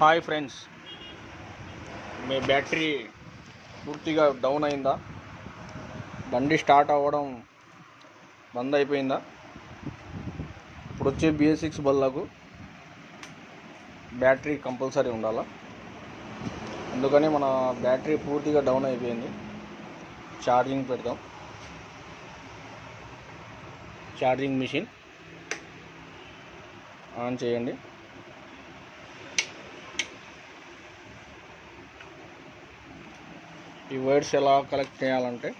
Hi friends. మీ battery పూర్తిగా down అయిందా? బండి స్టార్ట్ అవ్వడం బంద్ అయిపోయిందా? ఇప్పుడు వచ్చే బిఎస్ సిక్స్ బల్లకు బ్యాటరీ కంపల్సరీ ఉండాలా? అందుకని మన బ్యాటరీ పూర్తిగా డౌన్ అయిపోయింది. ఛార్జింగ్ పెడతాం ఛార్జింగ్ మిషన్ ఆన్ చేయండి. ఈ వైర్స్ ఎలా కలెక్ట్ చేయాలంటే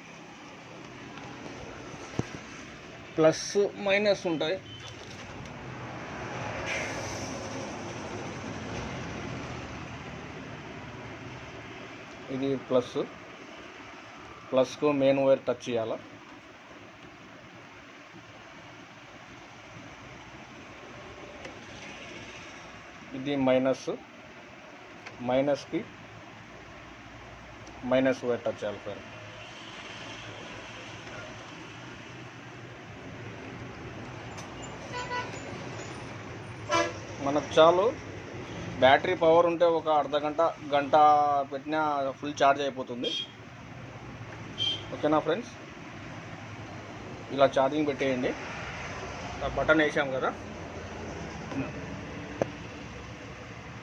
ప్లస్ మైనస్ ఉంటాయి. ఇది ప్లస్ ప్లస్కు మెయిన్ వైర్ టచ్ చేయాలి? ఇది మైనస్ మైనస్కి మైనస్ వైర్ టచ్ చేయాలి మనకు చాలు. బ్యాటరీ పవర్ ఉంటే ఒక అర్ధ గంట గంట పెట్టినా ఫుల్ ఛార్జ్ అయిపోతుంది. ఓకేనా ఫ్రెండ్స్? ఇలా ఛార్జింగ్ పెట్టేయండి. బటన్ వేసాం కదా.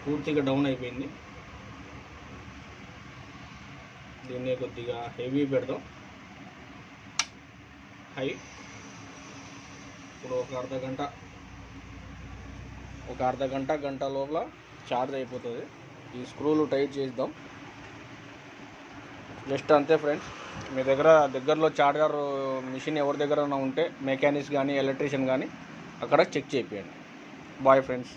పూర్తిగా డౌన్ అయిపోయింది. దీన్ని కొద్దిగా హెవీ పెడదాం. హై. ఇప్పుడు ఒక అర్ధ గంట ఒక అర్ధ గంట గంట లోపల ఛార్జ్ అయిపోతుంది. ఈ స్క్రూలు టైట్ చేద్దాం. జస్ట్ అంతే ఫ్రెండ్స్ మీ దగ్గర దగ్గరలో చార్జర్ మిషన్ ఎవరి దగ్గర ఉంటే మెకానిక్స్ కానీ ఎలక్ట్రీషియన్ కానీ అక్కడ చెక్ చేయండి బాయ్ ఫ్రెండ్స్